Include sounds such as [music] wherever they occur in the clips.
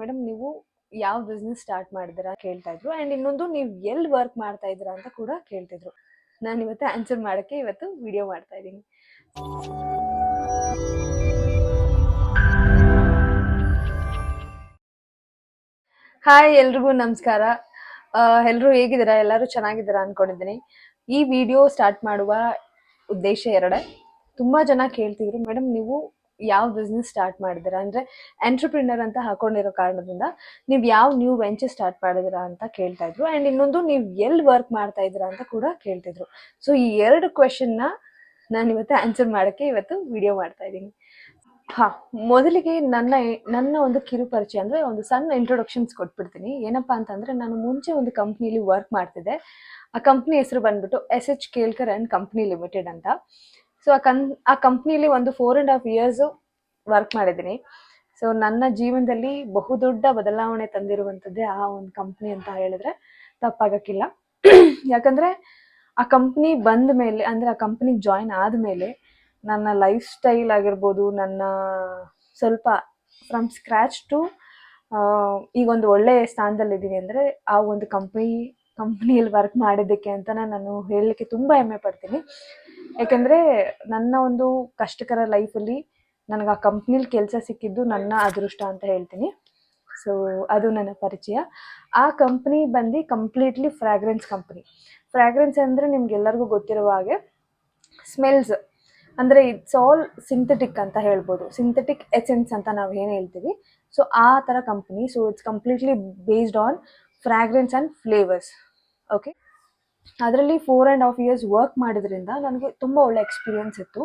Madam, ನೀವು ಯಾವ business start ಮಾಡಿದ್ರ ಕೇಳ್ತಾ ಇದ್ರು. ಅಂಡ್ ಇನ್ನೊಂದು, ನೀವು ಎಲ್ಲಿ ವರ್ಕ್ ಮಾಡ್ತಾ ಇದ್ದೀರಾ ಅಂತ ಕೂಡ ಕೇಳ್ತಿದ್ರು. ನಾನು ಇವತ್ತು ಆನ್ಸರ್ ಮಾಡೋಕ್ಕೆ ಇವತ್ತು ವಿಡಿಯೋ ಮಾಡ್ತಾ ಇದ್ದೀನಿ. ಹಾಯ್ ಎಲ್ರಿಗೂ ನಮಸ್ಕಾರ. ಎಲ್ಲರೂ ಹೇಗಿದ್ದೀರಾ? ಎಲ್ಲರೂ ಚೆನ್ನಾಗಿದ್ದೀರಾ ಅನ್ಕೊಂಡಿದ್ದೀನಿ. ಈ ವಿಡಿಯೋ ಸ್ಟಾರ್ಟ್ ಮಾಡುವ ಉದ್ದೇಶ ಎರಡೇ. ತುಂಬಾ ಜನ ಕೇಳ್ತಿದ್ರು, ಮೇಡಮ್, ನೀವು ಯಾವ ಬಿಸ್ನೆಸ್ ಸ್ಟಾರ್ಟ್ ಮಾಡಿದಿರಾ? ಅಂದ್ರೆ ಎಂಟರ್ಪ್ರಿನರ್ ಅಂತ ಹಾಕೊಂಡಿರೋ ಕಾರಣದಿಂದ ನೀವು ಯಾವ ನ್ಯೂ ವೆಂಚರ್ ಸ್ಟಾರ್ಟ್ ಮಾಡಿದಿರಾ ಅಂತ ಕೇಳ್ತಾ ಇದ್ರು. ಅಂಡ್ ಇನ್ನೊಂದು ನೀವು ಎಲ್ಲಿ ವರ್ಕ್ ಮಾಡ್ತಾ ಇದ್ದೀರಾ ಅಂತ ಕೂಡ ಕೇಳ್ತಿದ್ರು ಸೊ ಈ ಎರಡು ಕ್ವೆಶನ್ನ ನಾನು ಇವತ್ತು ಆನ್ಸರ್ ಮಾಡೋಕ್ಕೆ ಇವತ್ತು ವಿಡಿಯೋ ಮಾಡ್ತಾ ಇದ್ದೀನಿ. ಹಾ, ಮೊದಲಿಗೆ ನನ್ನ ನನ್ನ ಒಂದು ಕಿರು ಪರಿಚಯ ಅಂದ್ರೆ ಒಂದು ಸಣ್ಣ ಇಂಟ್ರೊಡಕ್ಷನ್ಸ್ ಕೊಟ್ಬಿಡ್ತೀನಿ. ಏನಪ್ಪಾ ಅಂತಂದ್ರೆ ನಾನು ಮುಂಚೆ ಒಂದು ಕಂಪ್ನಿಲಿ ವರ್ಕ್ ಮಾಡ್ತಿದ್ದೆ. ಆ ಕಂಪ್ನಿ ಹೆಸರು ಬಂದ್ಬಿಟ್ಟು S H Kelkar and company limited ಅಂತ. ಸೊ ಆ ಕನ್ ಆ ಕಂಪ್ನಿಲಿ ಒಂದು four and half years work ಮಾಡಿದ್ದೀನಿ. ಸೊ ನನ್ನ ಜೀವನದಲ್ಲಿ ಬಹುದೊಡ್ಡ ಬದಲಾವಣೆ ತಂದಿರುವಂಥದ್ದೇ ಆ ಒಂದು ಕಂಪ್ನಿ ಅಂತ ಹೇಳಿದ್ರೆ ತಪ್ಪಾಗಕ್ಕಿಲ್ಲ. [clears throat] ಯಾಕಂದ್ರೆ ಆ ಕಂಪ್ನಿ ಬಂದ ಮೇಲೆ, ಅಂದ್ರೆ ಆ ಕಂಪ್ನಿ ಜಾಯಿನ್ ಆದಮೇಲೆ ನನ್ನ ಲೈಫ್ ಸ್ಟೈಲ್ ಆಗಿರ್ಬೋದು, ನನ್ನ ಸ್ವಲ್ಪ ಫ್ರಮ್ ಸ್ಕ್ರ್ಯಾಚ್ ಟು ಈಗ ಒಂದು ಒಳ್ಳೆ ಸ್ಥಾನದಲ್ಲಿದ್ದೀನಿ ಅಂದರೆ ಆ ಒಂದು ಕಂಪ್ನಿ ಕಂಪ್ನಿಯಲ್ಲಿ ವರ್ಕ್ ಮಾಡಿದ್ದಕ್ಕೆ ಅಂತ ನಾನು ಹೇಳಲಿಕ್ಕೆ ತುಂಬ ಹೆಮ್ಮೆ ಪಡ್ತೀನಿ. ಯಾಕಂದರೆ ನನ್ನ ಒಂದು ಕಷ್ಟಕರ ಲೈಫಲ್ಲಿ ನನಗೆ ಆ ಕಂಪ್ನಿಲಿ ಕೆಲಸ ಸಿಕ್ಕಿದ್ದು ನನ್ನ ಅದೃಷ್ಟ ಅಂತ ಹೇಳ್ತೀನಿ. ಸೊ ಅದು ನನ್ನ ಪರಿಚಯ. ಆ ಕಂಪ್ನಿ ಬಂದು ಕಂಪ್ಲೀಟ್ಲಿ ಫ್ರಾಗ್ರೆನ್ಸ್ ಕಂಪ್ನಿ ಫ್ರಾಗ್ರೆನ್ಸ್ ಅಂದರೆ ನಿಮ್ಗೆಲ್ಲರಿಗೂ ಗೊತ್ತಿರುವ ಹಾಗೆ ಸ್ಮೆಲ್ಸ್ ಅಂದರೆ ಇಟ್ಸ್ ಆಲ್ ಸಿಂಥೆಟಿಕ್ ಅಂತ ಹೇಳ್ಬೋದು. ಸಿಂಥೆಟಿಕ್ ಎಸೆನ್ಸ್ ಅಂತ ನಾವು ಏನು ಹೇಳ್ತೀವಿ? ಸೊ ಆ ಥರ company so it's completely based on fragrance and flavours okay ಅದರಲ್ಲಿ four and half years work ಮಾಡಿದ್ರಿಂದ ನನಗೆ ತುಂಬ ಒಳ್ಳೆ ಎಕ್ಸ್ಪೀರಿಯನ್ಸ್ ಇತ್ತು.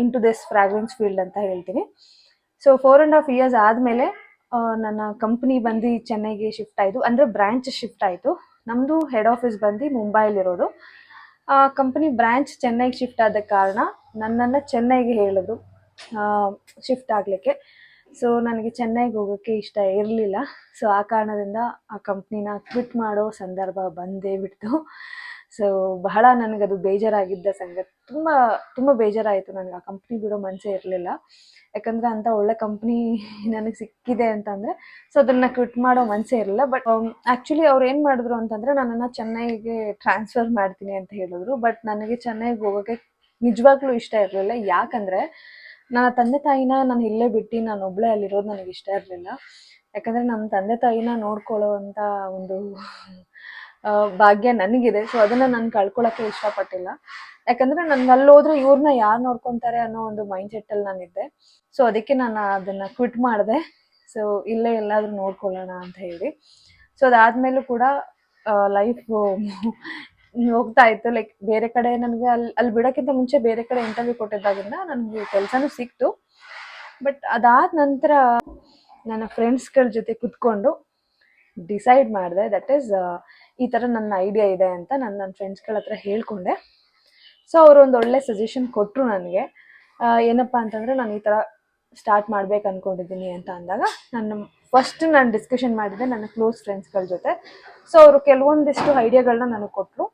Into this fragrance field ಅಂತ ಹೇಳ್ತೀನಿ. So four and half years ಆದಮೇಲೆ ನನ್ನ ಕಂಪ್ನಿ ಬಂದು ಚೆನ್ನೈಗೆ ಶಿಫ್ಟ್ ಆಯಿತು. ಅಂದರೆ ಬ್ರ್ಯಾಂಚ್ ಶಿಫ್ಟ್ ಆಯಿತು. ನಮ್ಮದು ಹೆಡ್ ಆಫೀಸ್ ಬಂದು ಮುಂಬೈಲಿರೋದು ಆ ಕಂಪನಿ ಬ್ರ್ಯಾಂಚ್ ಚೆನ್ನೈಗೆ ಶಿಫ್ಟ್ ಆದ ಕಾರಣ ನನ್ನನ್ನು ಚೆನ್ನೈಗೆ ಹೇಳಿದ್ರು. ಶಿಫ್ಟ್ ಆಗಲಿಕ್ಕೆ. ಸೊ ನನಗೆ ಚೆನ್ನೈಗೆ ಹೋಗೋಕ್ಕೆ ಇಷ್ಟ ಇರಲಿಲ್ಲ. ಸೊ ಆ ಕಾರಣದಿಂದ ಆ ಕಂಪ್ನಿನ ಕ್ವಿಟ್ ಮಾಡೋ ಸಂದರ್ಭ ಬಂದೇ ಬಿಡ್ತು. ಸೊ ಬಹಳ ನನಗದು ಬೇಜಾರಾಗಿದ್ದ ಸಂಗತಿ. ತುಂಬ ತುಂಬ ಬೇಜಾರಾಯಿತು. ನನಗೆ ಆ ಕಂಪ್ನಿ ಬಿಡೋ ಮನಸ್ಸೇ ಇರಲಿಲ್ಲ. ಯಾಕಂದರೆ ಅಂಥ ಒಳ್ಳೆ ಕಂಪ್ನಿ ನನಗೆ ಸಿಕ್ಕಿದೆ ಅಂತಂದರೆ ಸೊ ಅದನ್ನು ಕ್ವಿಟ್ ಮಾಡೋ ಮನಸ್ಸೇ ಇರಲಿಲ್ಲ. ಬಟ್ ಆ್ಯಕ್ಚುಲಿ ಅವ್ರು ಏನು ಮಾಡಿದ್ರು ಅಂತಂದರೆ, ನನ್ನನ್ನು ಚೆನ್ನೈಗೆ ಟ್ರಾನ್ಸ್ಫರ್ ಮಾಡ್ತೀನಿ ಅಂತ ಹೇಳಿದ್ರು. ಬಟ್ ನನಗೆ ಚೆನ್ನೈಗೆ ಹೋಗೋಕ್ಕೆ ನಿಜವಾಗ್ಲೂ ಇಷ್ಟ ಇರಲಿಲ್ಲ. ಯಾಕಂದರೆ ನನ್ನ ತಂದೆ ತಾಯಿನ ನಾನು ಇಲ್ಲೇ ಬಿಟ್ಟು ನಾನು ಒಬ್ಬಳೇ ಅಲ್ಲಿರೋದು ನನಗೆ ಇಷ್ಟ ಇರಲಿಲ್ಲ. ಯಾಕಂದರೆ ನಮ್ಮ ತಂದೆ ತಾಯಿನ ನೋಡ್ಕೊಳ್ಳೋವಂಥ ಒಂದು ಭಾಗ್ಯ ನನಗಿದೆ. ಸೊ ಅದನ್ನು ನಾನು ಕಳ್ಕೊಳ್ಳೋಕ್ಕೆ ಇಷ್ಟಪಟ್ಟಿಲ್ಲ. ಯಾಕಂದರೆ ನನ್ಗೆ ಅಲ್ಲಿ ಹೋದ್ರೆ ಇವ್ರನ್ನ ಯಾರು ನೋಡ್ಕೊತಾರೆ ಅನ್ನೋ ಒಂದು ಮೈಂಡ್ ಸೆಟ್ಟಲ್ಲಿ ನಾನಿದ್ದೆ. ಸೊ ಅದಕ್ಕೆ ನಾನು ಅದನ್ನು ಕ್ವಿಟ್ ಮಾಡಿದೆ. ಸೊ ಇಲ್ಲೇ ಎಲ್ಲಾದರೂ ನೋಡ್ಕೊಳ್ಳೋಣ ಅಂತ ಹೇಳಿ. ಸೊ ಅದಾದಮೇಲೂ ಕೂಡ ಲೈಫ್ ಹೋಗ್ತಾ ಇತ್ತು. ಲೈಕ್ ಬೇರೆ ಕಡೆ ನನಗೆ ಅಲ್ಲಿ ಅಲ್ಲಿ ಬಿಡೋಕ್ಕಿಂತ ಮುಂಚೆ ಬೇರೆ ಕಡೆ ಇಂಟರ್ವ್ಯೂ ಕೊಟ್ಟಿದ್ದಾಗಿಂದ ನನಗೆ ಕೆಲಸನೂ ಸಿಕ್ತು. ಬಟ್ ಅದಾದ ನಂತರ ನನ್ನ ಫ್ರೆಂಡ್ಸ್ಗಳ ಜೊತೆ ಕುತ್ಕೊಂಡು ಡಿಸೈಡ್ ಮಾಡಿದೆ ದಟ್ ಈಸ್ ಈ ಥರ ನನ್ನ ಐಡಿಯಾ ಇದೆ ಅಂತ ನಾನು ನನ್ನ ಫ್ರೆಂಡ್ಸ್ಗಳ ಹತ್ರ ಹೇಳ್ಕೊಂಡೆ. ಸೊ ಅವರು ಒಂದು ಒಳ್ಳೆ ಸಜೆಷನ್ ಕೊಟ್ಟರು ನನಗೆ. ಏನಪ್ಪ ಅಂತಂದರೆ ನಾನು ಈ ಥರ ಸ್ಟಾರ್ಟ್ ಮಾಡ್ಬೇಕು ಅಂದ್ಕೊಂಡಿದ್ದೀನಿ ಅಂತ ಅಂದಾಗ ನಾನು ಫಸ್ಟ್ ನಾನು ಡಿಸ್ಕಷನ್ ಮಾಡಿದ್ದೆ ನನ್ನ ಕ್ಲೋಸ್ ಫ್ರೆಂಡ್ಸ್ಗಳ ಜೊತೆ. ಸೊ ಅವರು ಕೆಲವೊಂದಿಷ್ಟು ಐಡಿಯಾಗಳನ್ನ ನನಗೆ ಕೊಟ್ಟರು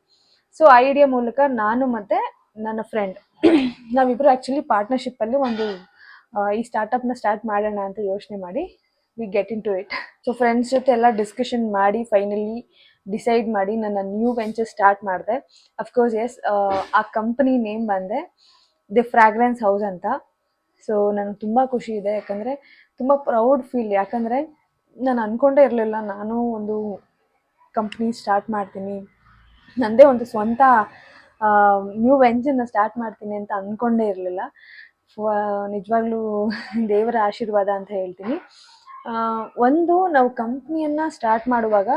ಸೊ ಐಡಿಯಾ ಮೂಲಕ ನಾನು ಮತ್ತೆ ನನ್ನ ಫ್ರೆಂಡ್ ನಾವಿಬ್ಬರು ಆ್ಯಕ್ಚುಲಿ ಪಾರ್ಟ್ನರ್ಶಿಪ್ಪಲ್ಲಿ ಒಂದು ಈ ಸ್ಟಾರ್ಟಪ್ನ ಸ್ಟಾರ್ಟ್ ಮಾಡೋಣ ಅಂತ ಯೋಚನೆ ಮಾಡಿ we get into it so friends ಜೊತೆ ಎಲ್ಲ ಡಿಸ್ಕಷನ್ ಮಾಡಿ ಫೈನಲಿ ಡಿಸೈಡ್ ಮಾಡಿ ನನ್ನ ನ್ಯೂ ವೆಂಚರ್ ಸ್ಟಾರ್ಟ್ ಮಾಡಿದೆ. ಅಫ್ಕೋರ್ಸ್ ಎಸ್ ಆ ಕಂಪನಿ ನೇಮ್ ಬಂದೆ ದಿ ಫ್ರಾಗ್ರೆನ್ಸ್ ಹೌಸ್ ಅಂತ. ಸೊ ನನಗೆ ತುಂಬ ಖುಷಿ ಇದೆ, ಯಾಕಂದರೆ ತುಂಬ ಪ್ರೌಡ್ ಫೀಲ್ ಯಾಕಂದರೆ ನಾನು ಅಂದ್ಕೊಂಡೇ ಇರಲಿಲ್ಲ, ನಾನು ಒಂದು ಕಂಪ್ನಿ ಸ್ಟಾರ್ಟ್ ಮಾಡ್ತೀನಿ. ನನ್ನದೇ ಒಂದು ಸ್ವಂತ ನ್ಯೂ ವೆಂಚರ್ನ ಸ್ಟಾರ್ಟ್ ಮಾಡ್ತೀನಿ ಅಂತ ಅಂದ್ಕೊಂಡೇ ಇರಲಿಲ್ಲ. ನಿಜವಾಗ್ಲೂ ದೇವರ ಆಶೀರ್ವಾದ ಅಂತ ಹೇಳ್ತೀನಿ. ಒಂದು ನಾವು ಕಂಪ್ನಿಯನ್ನು ಸ್ಟಾರ್ಟ್ ಮಾಡುವಾಗ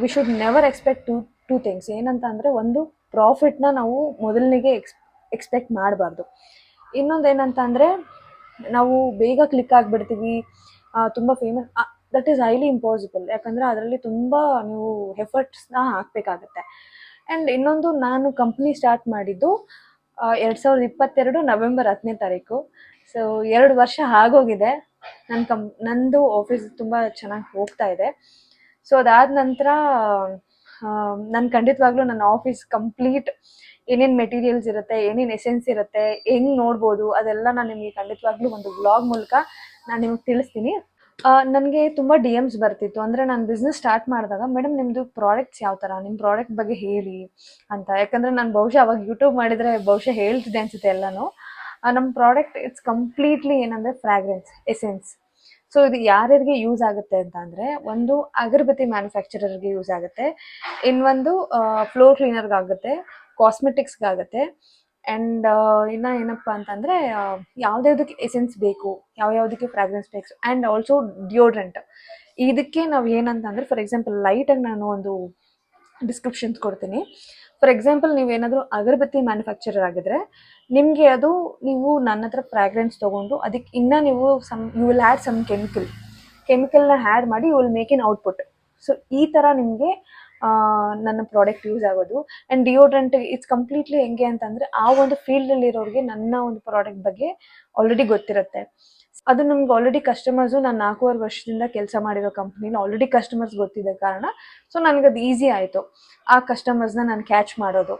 we should never expect to two things ಏನಂತ ಅಂದರೆ ಒಂದು ಪ್ರಾಫಿಟ್ನ ನಾವು ಮೊದಲನಿಗೆ ಎಕ್ಸ್ ಎಕ್ಸ್ಪೆಕ್ಟ್ ಮಾಡಬಾರ್ದು. ಇನ್ನೊಂದು ಏನಂತ ಅಂದರೆ, ನಾವು ಬೇಗ ಕ್ಲಿಕ್ ಆಗಿಬಿಡ್ತೀವಿ. ತುಂಬ famous that is highly impossible ಯಾಕಂದ್ರೆ ಅದರಲ್ಲಿ ತುಂಬ ನೀವು ಎಫರ್ಟ್ಸ್ನ ಹಾಕ್ಬೇಕಾಗತ್ತೆ. ಆ್ಯಂಡ್ ಇನ್ನೊಂದು ನಾನು ಕಂಪ್ನಿ ಸ್ಟಾರ್ಟ್ ಮಾಡಿದ್ದು ಎರಡು ಸಾವಿರದ ಇಪ್ಪತ್ತೆರಡು ನವೆಂಬರ್ ಹತ್ತನೇ ತಾರೀಕು. ಸೊ ಎರಡು ವರ್ಷ ಆಗೋಗಿದೆ. ನನ್ನ ಕಂಪ್ ನಂದು ಆಫೀಸ್ ತುಂಬ ಚೆನ್ನಾಗಿ ಹೋಗ್ತಾ ಇದೆ. ಸೊ ಅದಾದ ನಂತರ ನಾನು ಖಂಡಿತವಾಗ್ಲೂ ನನ್ನ ಆಫೀಸ್ ಕಂಪ್ಲೀಟ್ ಏನೇನು ಮೆಟೀರಿಯಲ್ಸ್ ಇರುತ್ತೆ, ಏನೇನು ಎಸೆನ್ಸ್ ಇರುತ್ತೆ, ಹೆಂಗೆ ನೋಡ್ಬೋದು, ಅದೆಲ್ಲ ನಾನು ನಿಮಗೆ ಖಂಡಿತವಾಗ್ಲೂ ಒಂದು ಬ್ಲಾಗ್ ಮೂಲಕ ನಾನು ನಿಮಗೆ ತಿಳಿಸ್ತೀನಿ. ನನಗೆ ತುಂಬ ಡಿ ಎಮ್ಸ್ ಬರ್ತಿತ್ತು. ಅಂದರೆ ನಾನು ಬಿಸ್ನೆಸ್ ಸ್ಟಾರ್ಟ್ ಮಾಡಿದಾಗ ಮೇಡಮ್ ನಿಮ್ಮದು ಪ್ರಾಡಕ್ಟ್ಸ್ ಯಾವ ಥರ ನಿಮ್ಮ ಪ್ರಾಡಕ್ಟ್ ಬಗ್ಗೆ ಹೇಳಿ ಅಂತ. ಯಾಕಂದರೆ ನಾನು ಬಹುಶಃ ಅವಾಗ ಯೂಟ್ಯೂಬ್ ಮಾಡಿದರೆ ಬಹುಶಃ ಹೇಳ್ತಿದ್ದೆ ಅನಿಸುತ್ತೆ ಎಲ್ಲನೂ. ನಮ್ಮ ಪ್ರಾಡಕ್ಟ್ ಇಟ್ಸ್ ಕಂಪ್ಲೀಟ್ಲಿ ಏನಂದರೆ ಫ್ರಾಗ್ರೆನ್ಸ್ ಎಸೆನ್ಸ್ ಸೊ ಇದು ಯಾರ್ಯಾರಿಗೆ ಯೂಸ್ ಆಗುತ್ತೆ ಅಂತ ಅಂದರೆ, ಒಂದು ಅಗರಬತ್ತಿ ಮ್ಯಾನುಫ್ಯಾಕ್ಚರರ್ಗೆ ಯೂಸ್ ಆಗುತ್ತೆ. ಇನ್ನೊಂದು ಫ್ಲೋರ್ ಕ್ಲೀನರ್ಗಾಗುತ್ತೆ ಕಾಸ್ಮೆಟಿಕ್ಸ್ಗಾಗುತ್ತೆ ಆ್ಯಂಡ್ ಇನ್ನು ಏನಪ್ಪ ಅಂತಂದರೆ ಯಾವುದ್ಯಾವುದಕ್ಕೆ ಎಸೆನ್ಸ್ ಬೇಕು ಯಾವ ಯಾವುದಕ್ಕೆ ಫ್ರಾಗ್ರೆನ್ಸ್ ಬೇಕು ಆ್ಯಂಡ್ ಆಲ್ಸೋ ಡಿಯೋಡ್ರೆಂಟ್ ಇದಕ್ಕೆ ನಾವು ಏನಂತಂದರೆ ಫಾರ್ ಎಕ್ಸಾಂಪಲ್ ಲೈಟಾಗಿ ನಾನು ಒಂದು ಡಿಸ್ಕ್ರಿಪ್ಷನ್ಸ್ ಕೊಡ್ತೀನಿ. ಫಾರ್ ಎಕ್ಸಾಂಪಲ್ ನೀವೇನಾದರೂ ಅಗರಬತ್ತಿ ಮ್ಯಾನುಫ್ಯಾಕ್ಚರರ್ ಆಗಿದ್ರೆ, ನಿಮಗೆ ಅದು ನೀವು ನನ್ನ ಹತ್ರ ಫ್ರಾಗ್ರೆನ್ಸ್ ತೊಗೊಂಡು ಅದಕ್ಕೆ ಇನ್ನೂ ನೀವು some you will had some chemical ಕೆಮಿಕಲ್ನ add ಮಾಡಿ you will make in output so ಈ ಥರ ನಿಮಗೆ ನನ್ನ ಪ್ರಾಡಕ್ಟ್ ಯೂಸ್ ಆಗೋದು. ಆ್ಯಂಡ್ ಡಿಯೋಡ್ರೆಂಟ್ ಇಟ್ಸ್ ಕಂಪ್ಲೀಟ್ಲಿ ಹೆಂಗೆ ಅಂತಂದರೆ ಆ ಒಂದು ಫೀಲ್ಡಲ್ಲಿರೋರಿಗೆ ನನ್ನ ಒಂದು ಪ್ರಾಡಕ್ಟ್ ಬಗ್ಗೆ ಆಲ್ರೆಡಿ ಗೊತ್ತಿರುತ್ತೆ. ಅದು ನಮ್ಗೆ ಆಲ್ರೆಡಿ ಕಸ್ಟಮರ್ಸು ನಾನು ನಾಲ್ಕೂವರೆ ವರ್ಷದಿಂದ ಕೆಲಸ ಮಾಡಿರೋ ಕಂಪ್ನಿಲಿ ಆಲ್ರೆಡಿ ಕಸ್ಟಮರ್ಸ್ ಗೊತ್ತಿದ್ದ ಕಾರಣ ಸೊ ಅದು ಈಸಿ ಆಯಿತು ಆ ಕಸ್ಟಮರ್ಸ್ನ ನಾನು ಕ್ಯಾಚ್ ಮಾಡೋದು.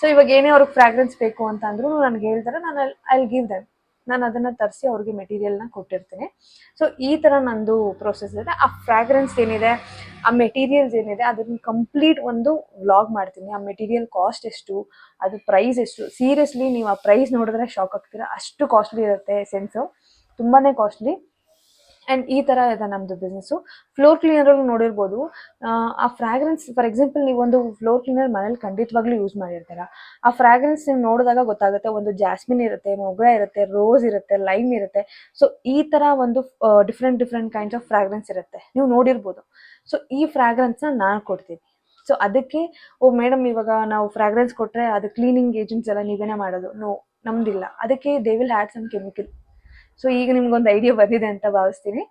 ಸೊ ಇವಾಗ ಏನೇ ಅವ್ರಿಗೆ ಫ್ರಾಗ್ರೆನ್ಸ್ ಬೇಕು ಅಂತ ಅಂದ್ರೂ ನನಗೆ ಹೇಳ್ತಾರೆ, ನಾನು ಐ ಗಿವ್ ದಮ್ ನಾನು ಅದನ್ನು ತರಿಸಿ ಅವ್ರಿಗೆ ಮೆಟೀರಿಯಲ್ನ ಕೊಟ್ಟಿರ್ತೀನಿ. ಸೊ ಈ ಥರ ನಂದು ಪ್ರೋಸೆಸ್ ಇದೆ. ಆ ಫ್ರಾಗ್ರೆನ್ಸ್ ಏನಿದೆ, ಆ ಮೆಟೀರಿಯಲ್ಸ್ ಏನಿದೆ, ಅದನ್ನ ಕಂಪ್ಲೀಟ್ ಒಂದು ವ್ಲಾಗ್ ಮಾಡ್ತೀನಿ. ಆ ಮೆಟೀರಿಯಲ್ ಕಾಸ್ಟ್ ಎಷ್ಟು, ಅದು ಪ್ರೈಸ್ ಎಷ್ಟು. ಸೀರಿಯಸ್ಲಿ ನೀವು ಆ ಪ್ರೈಸ್ ನೋಡಿದ್ರೆ ಶಾಕ್ ಆಗ್ತೀರಾ. ಅಷ್ಟು ಕಾಸ್ಟ್ಲಿ ಇರುತ್ತೆ ಸೆನ್ಸು ತುಂಬಾ ಕಾಸ್ಟ್ಲಿ ಆ್ಯಂಡ್ ಈ ಥರ ಇದೆ ನಮ್ಮದು ಬಿಸ್ನೆಸ್ಸು ಫ್ಲೋರ್ ಕ್ಲೀನರಲ್ಲಿ ನೋಡಿರ್ಬೋದು. ಆ, ಫ್ರಾಗ್ರೆನ್ಸ್ ಫಾರ್ ಎಕ್ಸಾಂಪಲ್ ನೀವೊಂದು ಫ್ಲೋರ್ ಕ್ಲೀನರ್ ಮನೇಲಿ ಖಂಡಿತವಾಗ್ಲೂ ಯೂಸ್ ಮಾಡಿರ್ತೀರ. ಆ ಫ್ರಾಗ್ರೆನ್ಸ್ ನೀವು ನೋಡಿದಾಗ ಗೊತ್ತಾಗುತ್ತೆ ಒಂದು ಜಾಸ್ಮಿನ್ ಇರುತ್ತೆ ಮೊಗ್ರ ಇರುತ್ತೆ ರೋಸ್ ಇರುತ್ತೆ ಲೈಮ್ ಇರುತ್ತೆ. ಸೊ ಈ ಥರ ಒಂದು different different kinds of fragrance ಇರುತ್ತೆ. ನೀವು ನೋಡಿರ್ಬೋದು. ಸೊ ಈ ಫ್ರಾಗ್ರೆನ್ಸ್ನ ನಾನು ಕೊಡ್ತೀನಿ. ಸೊ ಅದಕ್ಕೆ ಓ ಮೇಡಮ್ ಇವಾಗ ನಾವು ಫ್ರಾಗ್ರೆನ್ಸ್ ಕೊಟ್ಟರೆ ಅದು ಕ್ಲೀನಿಂಗ್ ಏಜೆಂಟ್ಸ್ ಎಲ್ಲ ನೀವೇನೇ ಮಾಡೋದು? ನೋ ನಮ್ದಿಲ್ಲ. ಅದಕ್ಕೆ they will had some chemical so ಈಗ ನಿಮ್ಗೊಂದು ಐಡಿಯಾ ಬಂದಿದೆ ಅಂತ ಭಾವಿಸ್ತೀನಿ.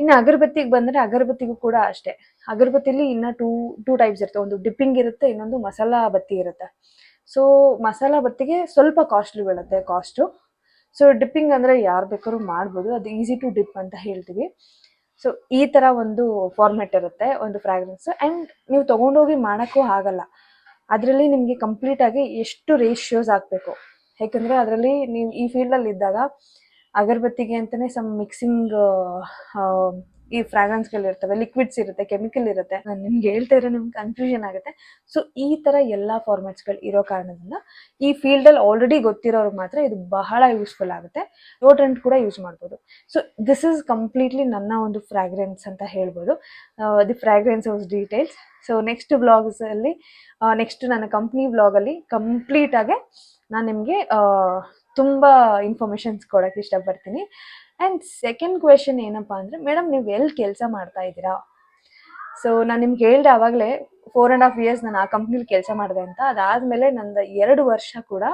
ಇನ್ನು ಅಗರಬತ್ತಿಗೆ ಬಂದರೆ ಅಗರಬತ್ತಿಗೂ ಕೂಡ ಅಷ್ಟೇ. ಅಗರಬತ್ತಿಲಿ ಇನ್ನು ಟೂ ಟೂ ಟೈಪ್ಸ್ ಇರುತ್ತೆ. ಒಂದು ಡಿಪ್ಪಿಂಗ್ ಇರುತ್ತೆ, ಇನ್ನೊಂದು ಮಸಾಲಾ ಬತ್ತಿ ಇರುತ್ತೆ. ಸೊ ಮಸಾಲಾ ಬತ್ತಿಗೆ ಸ್ವಲ್ಪ ಕಾಸ್ಟ್ಲಿ ಬೀಳುತ್ತೆ ಕಾಸ್ಟು ಸೊ ಡಿಪ್ಪಿಂಗ್ ಅಂದರೆ ಯಾರು ಬೇಕಾದ್ರೂ ಮಾಡ್ಬೋದು. ಅದು ಈಸಿ ಟು ಡಿಪ್ ಅಂತ ಹೇಳ್ತೀವಿ. ಸೊ ಈ ಥರ ಒಂದು ಫಾರ್ಮೆಟ್ ಇರುತ್ತೆ, ಒಂದು ಫ್ರಾಗ್ರೆನ್ಸ್ ಆ್ಯಂಡ್ ನೀವು ತೊಗೊಂಡೋಗಿ ಮಾಡೋಕ್ಕೂ ಆಗಲ್ಲ. ಅದರಲ್ಲಿ ನಿಮಗೆ ಕಂಪ್ಲೀಟಾಗಿ ಎಷ್ಟು ರೇಷಿಯೋಸ್ ಆಗಬೇಕು ಯಾಕಂದರೆ ಅದರಲ್ಲಿ ನೀವು ಈ ಫೀಲ್ಡಲ್ಲಿ ಇದ್ದಾಗ ಅಗರಬತ್ತಿಗೆ ಅಂತಾನೆ ಸಮ್ ಮಿಕ್ಸಿಂಗ್ ಈ ಫ್ರಾಗ್ರೆನ್ಸ್ಗಳಿರ್ತವೆ ಲಿಕ್ವಿಡ್ಸ್ ಇರುತ್ತೆ ಕೆಮಿಕಲ್ ಇರುತ್ತೆ. ನಾನು ನಿಮ್ಗೆ ಹೇಳ್ತಾ ಇರೋ ನಿಮ್ಗೆ ಕನ್ಫ್ಯೂಷನ್ ಆಗುತ್ತೆ. ಸೊ ಈ ಥರ ಎಲ್ಲ ಫಾರ್ಮ್ಯಾಟ್ಸ್ಗಳು ಇರೋ ಕಾರಣದಿಂದ ಈ ಫೀಲ್ಡಲ್ಲಿ ಆಲ್ರೆಡಿ ಗೊತ್ತಿರೋರು ಮಾತ್ರ ಇದು ಬಹಳ ಯೂಸ್ಫುಲ್ ಆಗುತ್ತೆ. ರೋಟ್ರೆಂಟ್ ಕೂಡ ಯೂಸ್ ಮಾಡ್ಬೋದು. ಸೊ ದಿಸ್ ಇಸ್ ಕಂಪ್ಲೀಟ್ಲಿ ನನ್ನ ಒಂದು ಫ್ರಾಗ್ರೆನ್ಸ್ ಅಂತ ಹೇಳ್ಬೋದು. The fragrance house details so next ಬ್ಲಾಗ್ಸಲ್ಲಿ next ನನ್ನ ಕಂಪ್ನಿ ಕಂಪ್ಲೀಟ್ ಆಗಿ ನಾನು ನಿಮಗೆ ತುಂಬ ಇನ್ಫಾರ್ಮೇಷನ್ಸ್ ಕೊಡೋಕ್ಕೆ ಇಷ್ಟಪಡ್ತೀನಿ. ಆ್ಯಂಡ್ ಸೆಕೆಂಡ್ ಕ್ವೆಶನ್ ಏನಪ್ಪ ಅಂದರೆ ಮೇಡಮ್ ನೀವು ಎಲ್ಲಿ ಕೆಲಸ ಮಾಡ್ತಾ ಇದ್ದೀರಾ? ಸೊ ನಾನು ನಿಮ್ಗೆ ಹೇಳ್ದೆ ಆವಾಗಲೇ ಫೋರ್ ಆ್ಯಂಡ್ ಹಾಫ್ ಇಯರ್ಸ್ ನಾನು ಆ ಕಂಪ್ನಿಲಿ ಕೆಲಸ ಮಾಡಿದೆ ಅಂತ. ಅದಾದಮೇಲೆ ನಂದು ಎರಡು ವರ್ಷ ಕೂಡ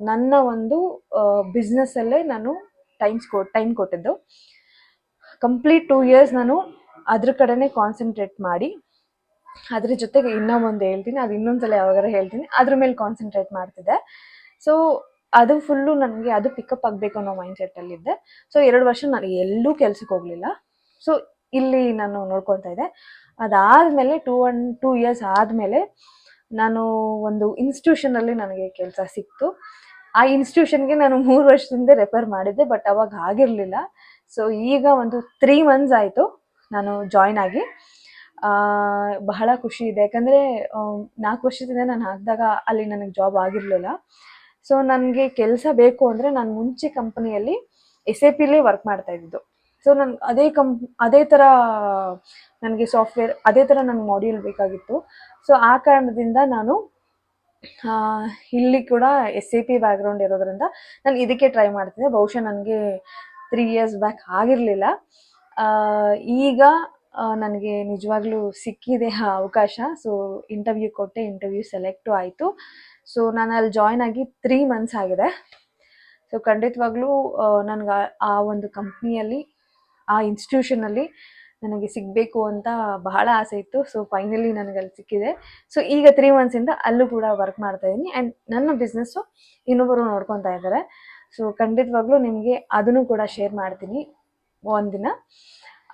ನನ್ನ ಒಂದು ಬಿಸ್ನೆಸ್ಸಲ್ಲೇ ನಾನು ಟೈಮ್ಸ್ ಕೊ ಟೈಮ್ ಕೊಟ್ಟಿದ್ದು. ಕಂಪ್ಲೀಟ್ ಟೂ ಇಯರ್ಸ್ ನಾನು ಅದ್ರ ಕಡೆನೇ ಕಾನ್ಸಂಟ್ರೇಟ್ ಮಾಡಿ, ಅದ್ರ ಜೊತೆಗೆ ಇನ್ನೂ ಒಂದು ಹೇಳ್ತೀನಿ, ಅದು ಇನ್ನೊಂದ್ಸಲ ಯಾವಾಗಾರ ಹೇಳ್ತೀನಿ, ಅದ್ರ ಮೇಲೆ ಕಾನ್ಸಂಟ್ರೇಟ್ ಮಾಡ್ತಿದ್ದೆ. ಸೊ ಅದು ಫುಲ್ಲು ನನಗೆ ಅದು ಪಿಕಪ್ ಆಗಬೇಕು ಅನ್ನೋ ಮೈಂಡ್ ಸೆಟ್ಟಲ್ಲಿದ್ದೆ ಸೊ ಎರಡು ವರ್ಷ ನಾನು ಎಲ್ಲೂ ಕೆಲ್ಸಕ್ಕೆ ಹೋಗಲಿಲ್ಲ. ಸೊ ಇಲ್ಲಿ ನಾನು ನೋಡ್ಕೊತಾ ಇದ್ದೆ. ಅದಾದಮೇಲೆ ಟೂ ಒನ್ ಟೂ ಇಯರ್ಸ್ ಆದಮೇಲೆ ನಾನು ಒಂದು ಇನ್ಸ್ಟಿಟ್ಯೂಷನಲ್ಲಿ ನನಗೆ ಕೆಲಸ ಸಿಕ್ತು. ಆ ಇನ್ಸ್ಟಿಟ್ಯೂಷನ್ಗೆ ನಾನು ಮೂರು ವರ್ಷದಿಂದ ರೆಫರ್ ಮಾಡಿದ್ದೆ ಬಟ್ ಅವಾಗ ಆಗಿರಲಿಲ್ಲ. ಸೊ ಈಗ ಒಂದು ತ್ರೀ ಮಂತ್ಸ್ ಆಯಿತು ನಾನು ಜಾಯ್ನ್ ಆಗಿ. ಬಹಳ ಖುಷಿ ಇದೆ. ಯಾಕಂದರೆ ನಾಲ್ಕು ವರ್ಷದಿಂದ ನಾನು ಹಾಕಿದಾಗ ಅಲ್ಲಿ ನನಗೆ ಜಾಬ್ ಆಗಿರಲಿಲ್ಲ. ಸೊ ನನಗೆ ಕೆಲಸ ಬೇಕು ಅಂದರೆ ನಾನು ಮುಂಚೆ ಕಂಪನಿಯಲ್ಲಿ ಎಸ್ ಎ ಪಿಲೇ ವರ್ಕ್ ಮಾಡ್ತಾ ಇದ್ದಿದ್ದು. ಸೊ ನನ್ ಅದೇ ಕಂಪ್ ಅದೇ ಥರ ನನಗೆ ಸಾಫ್ಟ್ವೇರ್ ಅದೇ ಥರ ನನಗೆ ಮಾಡ್ಯೂಲ್ ಬೇಕಾಗಿತ್ತು. ಸೊ ಆ ಕಾರಣದಿಂದ ನಾನು ಇಲ್ಲಿ ಕೂಡ ಎಸ್ ಎ ಪಿ ಬ್ಯಾಕ್ಗ್ರೌಂಡ್ ಇರೋದ್ರಿಂದ ನಾನು ಇದಕ್ಕೆ ಟ್ರೈ ಮಾಡ್ತಿದ್ದೆ. ಬಹುಶಃ ನನಗೆ ತ್ರೀ ಇಯರ್ಸ್ ಬ್ಯಾಕ್ ಆಗಿರಲಿಲ್ಲ. ಈಗ ನನಗೆ ನಿಜವಾಗ್ಲೂ ಸಿಕ್ಕಿದೆ ಆ ಅವಕಾಶ. ಸೊ ಇಂಟರ್ವ್ಯೂ ಕೊಟ್ಟೆ ಇಂಟರ್ವ್ಯೂ ಸೆಲೆಕ್ಟು ಆಯಿತು. ಸೊ ನಾನು ಅಲ್ಲಿ ಜಾಯ್ನ್ ಆಗಿ ತ್ರೀ ಮಂತ್ಸ್ ಆಗಿದೆ. ಸೊ ಖಂಡಿತವಾಗ್ಲೂ ನನಗೆ ಆ ಒಂದು ಕಂಪ್ನಿಯಲ್ಲಿ ಆ ಇನ್ಸ್ಟಿಟ್ಯೂಷನಲ್ಲಿ ನನಗೆ ಸಿಗಬೇಕು ಅಂತ ಬಹಳ ಆಸೆ ಇತ್ತು. ಸೊ ಫೈನಲಿ ನನಗೆ ಅಲ್ಲಿ ಸಿಕ್ಕಿದೆ. ಸೊ ಈಗ ತ್ರೀ ಮಂತ್ಸಿಂದ ಅಲ್ಲೂ ಕೂಡ ವರ್ಕ್ ಮಾಡ್ತಾ ಇದ್ದೀನಿ. ಆ್ಯಂಡ್ ನನ್ನ ಬಿಸ್ನೆಸ್ಸು ಇನ್ನೊಬ್ಬರು ನೋಡ್ಕೊತಾ ಇದ್ದಾರೆ. ಸೊ ಖಂಡಿತವಾಗ್ಲೂ ನಿಮಗೆ ಅದನ್ನು ಕೂಡ ಶೇರ್ ಮಾಡ್ತೀನಿ ಒಂದಿನ.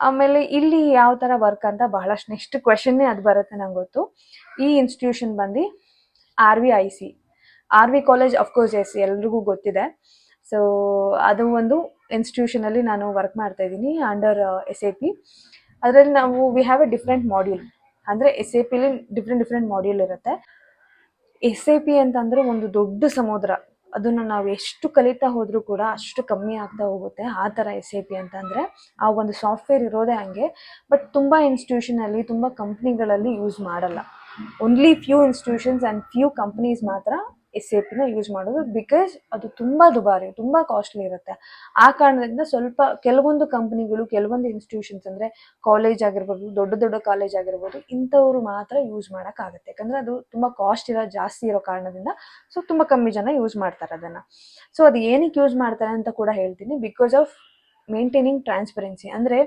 ಆಮೇಲೆ ಇಲ್ಲಿ ಯಾವ ಥರ ವರ್ಕ್ ಅಂತ ಬಹಳಷ್ಟು ನೆಕ್ಸ್ಟ್ ಕ್ವೆಶನ್ನೇ ಅದು ಬರುತ್ತೆ ನಂಗೆ ಗೊತ್ತು. ಈ ಇನ್ಸ್ಟಿಟ್ಯೂಷನ್ ಬಂದು R V I C R V college of course yes ಎಲ್ರಿಗೂ ಗೊತ್ತಿದೆ. ಸೊ ಅದು ಒಂದು ಇನ್ಸ್ಟಿಟ್ಯೂಷನಲ್ಲಿ ನಾನು ವರ್ಕ್ ಮಾಡ್ತಾ ಇದ್ದೀನಿ ಅಂಡರ್ ಎಸ್ ಎ ಪಿ ಅದರಲ್ಲಿ ನಾವು we have a different module ಅಂದರೆ ಎಸ್ ಎ ಪಿಲಿ ಡಿಫ್ರೆಂಟ್ ಡಿಫ್ರೆಂಟ್ ಮಾಡ್ಯೂಲ್ ಇರುತ್ತೆ. ಎಸ್ ಎ ಪಿ ಅಂತಂದರೆ ಒಂದು ದೊಡ್ಡ ಸಮುದ್ರ. ಅದನ್ನು ನಾವು ಎಷ್ಟು ಕಲಿತಾ ಹೋದರೂ ಕೂಡ ಅಷ್ಟು ಕಮ್ಮಿ ಆಗ್ತಾ ಹೋಗುತ್ತೆ. ಆ ಥರ ಎಸ್ ಎ ಪಿ ಅಂತಂದರೆ ಆ ಒಂದು ಸಾಫ್ಟ್ವೇರ್ ಇರೋದೇ ಹಂಗೆ. ಬಟ್ ತುಂಬ ಇನ್ಸ್ಟಿಟ್ಯೂಷನಲ್ಲಿ ತುಂಬ ಕಂಪ್ನಿಗಳಲ್ಲಿ ಯೂಸ್ ಮಾಡಲ್ಲ. Only few institutions and few companies ಮಾತ್ರ ಪಿನ ಯೂಸ್ ಮಾಡೋದು ಬಿಕಾಸ್ ಅದು ತುಂಬ ದುಬಾರಿ, ತುಂಬ ಕಾಸ್ಟ್ಲಿ ಇರುತ್ತೆ. ಆ ಕಾರಣದಿಂದ ಸ್ವಲ್ಪ ಕೆಲವೊಂದು ಕಂಪ್ನಿಗಳು ಕೆಲವೊಂದು ಇನ್ಸ್ಟಿಟ್ಯೂಷನ್ಸ್ ಅಂದರೆ ಕಾಲೇಜ್ ಆಗಿರ್ಬೋದು, ದೊಡ್ಡ ದೊಡ್ಡ ಕಾಲೇಜ್ ಆಗಿರ್ಬೋದು, ಇಂಥವ್ರು ಮಾತ್ರ ಯೂಸ್ ಮಾಡೋಕ್ಕಾಗುತ್ತೆ ಯಾಕಂದರೆ ಅದು ತುಂಬ ಕಾಸ್ಟ್ ಇರೋ, ಜಾಸ್ತಿ ಇರೋ ಕಾರಣದಿಂದ ಸೊ ತುಂಬ ಕಮ್ಮಿ ಜನ ಯೂಸ್ ಮಾಡ್ತಾರೆ ಅದನ್ನು. ಸೊ ಅದು ಏನಕ್ಕೆ ಯೂಸ್ ಮಾಡ್ತಾರೆ ಅಂತ ಕೂಡ ಹೇಳ್ತೀನಿ. ಬಿಕಾಸ್ ಆಫ್ ಮೇಂಟೈನಿಂಗ್ ಟ್ರಾನ್ಸ್ಪರೆನ್ಸಿ ಅಂದರೆ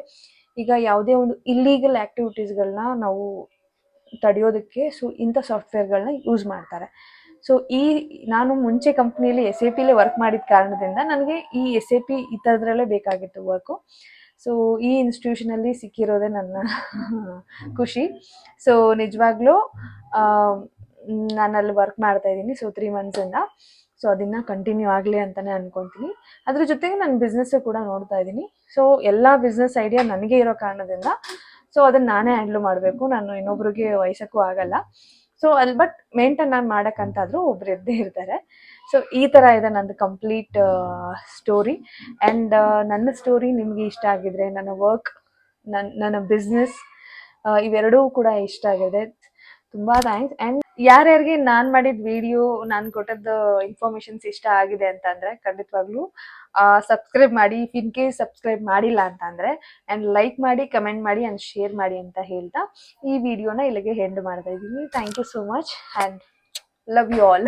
ಈಗ ಯಾವುದೇ ಒಂದು ಇಲ್ಲೀಗಲ್ ಆ್ಯಕ್ಟಿವಿಟೀಸ್ಗಳನ್ನ ನಾವು ತಡೆಯೋದಕ್ಕೆ ಸೊ ಇಂಥ ಸಾಫ್ಟ್ವೇರ್ಗಳನ್ನ ಯೂಸ್ ಮಾಡ್ತಾರೆ. ಸೊ ಈ ನಾನು ಮುಂಚೆ ಕಂಪ್ನಿಯಲ್ಲಿ ಎಸ್ ಎ ಪಿಲೇ ವರ್ಕ್ ಮಾಡಿದ ಕಾರಣದಿಂದ ನನಗೆ ಈ ಎಸ್ ಎ ಪಿ ಈ ಥರದ್ರಲ್ಲೇ ಬೇಕಾಗಿತ್ತು ವರ್ಕು ಸೊ ಈ ಇನ್ಸ್ಟಿಟ್ಯೂಷನಲ್ಲಿ ಸಿಕ್ಕಿರೋದೇ ನನ್ನ ಖುಷಿ. ಸೊ ನಿಜವಾಗ್ಲೂ ನಾನು ಅಲ್ಲಿ ವರ್ಕ್ ಮಾಡ್ತಾ ಇದ್ದೀನಿ ಸೊ ತ್ರೀ ಮಂತ್ಸಿಂದ ಸೊ ಅದನ್ನು ಕಂಟಿನ್ಯೂ ಆಗಲಿ ಅಂತಲೇ ಅನ್ಕೊತೀನಿ. ಅದ್ರ ಜೊತೆಗೆ ನಾನು ಬಿಸ್ನೆಸ್ಸು ಕೂಡ ನೋಡ್ತಾ ಇದ್ದೀನಿ. ಸೊ ಎಲ್ಲ ಬಿಸ್ನೆಸ್ ಐಡಿಯಾ ನನಗೆ ಇರೋ ಕಾರಣದಿಂದ ಸೊ ಅದನ್ನು ನಾನೇ ಹ್ಯಾಂಡ್ಲ್ ಮಾಡಬೇಕು. ನಾನು ಇನ್ನೊಬ್ರಿಗೆ ವಹಿಸೋಕ್ಕೂ ಆಗಲ್ಲ. ಸೊ ಅಲ್ಲಿ ಬಟ್ ಮೇಂಟೈನ್ ನಾನು ಮಾಡೋಕ್ಕಂತಾದ್ರೂ ಒಬ್ರು ಇದ್ದೇ ಇರ್ತಾರೆ. ಸೊ ಈ ಥರ ಇದೆ ನಂದು ಕಂಪ್ಲೀಟ್ ಸ್ಟೋರಿ ಆ್ಯಂಡ್ ನನ್ನ ಸ್ಟೋರಿ ನಿಮಗೆ ಇಷ್ಟ ಆಗಿದ್ರೆ, ನನ್ನ ವರ್ಕ್ ನನ್ನ ನನ್ನ ಬಿಸ್ನೆಸ್ ಇವೆರಡೂ ಕೂಡ ಇಷ್ಟ ಆಗಿದೆ ತುಂಬ ಥ್ಯಾಂಕ್ಸ್ ಆ್ಯಂಡ್ ಯಾರ್ಯಾರಿಗೆ ನಾನ್ ಮಾಡಿದ ವಿಡಿಯೋ, ನಾನು ಕೊಟ್ಟದ್ದು ಇನ್ಫಾರ್ಮೇಶನ್ಸ್ ಇಷ್ಟ ಆಗಿದೆ ಅಂತಂದರೆ ಖಂಡಿತವಾಗ್ಲೂ ಸಬ್ಸ್ಕ್ರೈಬ್ ಮಾಡಿ ಇಫ್ ಸಬ್ಸ್ಕ್ರೈಬ್ ಮಾಡಿಲ್ಲ ಅಂತಂದ್ರೆ ಅಂಡ್ ಲೈಕ್ ಮಾಡಿ ಕಮೆಂಟ್ ಮಾಡಿ ಅಂಡ್ ಶೇರ್ ಮಾಡಿ ಅಂತ ಹೇಳ್ತಾ ಈ ವಿಡಿಯೋನ ಇಲ್ಲಿಗೆ ಹೆಂಡ್ ಮಾಡ್ತಾ ಇದ್ದೀನಿ. Thank you so much and love you all